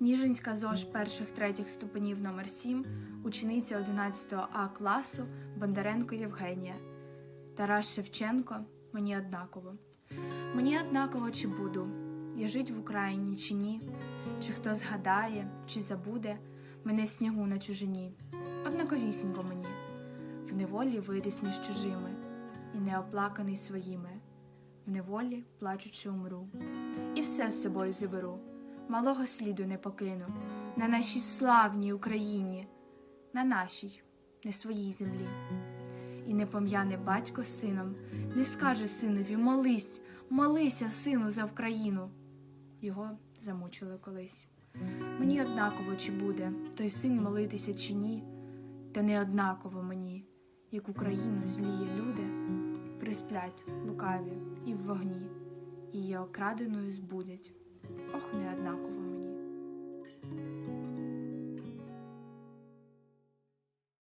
Ніжинська ЗОЖ перших третіх ступенів номер 7 учениця 11 А класу Бондаренко Євгенія. Тарас Шевченко мені однаково. Мені однаково, чи буду я жить в Україні чи ні, чи хто згадає, чи забуде мене в снігу на чужині. Однаковісінько мені, в неволі виріс між чужими, і не оплаканий своїми, в неволі плачучи умру, і все з собою заберу, малого сліду не покину, на нашій славній Україні, на нашій, не своїй землі. І не пом'яне батько з сином, не скаже синові молись, молися, сину, за Вкраїну. Його замучили колись. Мені однаково, чи буде той син молитися чи ні, та не однаково мені, як Україну злії люди присплять лукаві і в вогні, її окраденою збудять. Ох, не однаково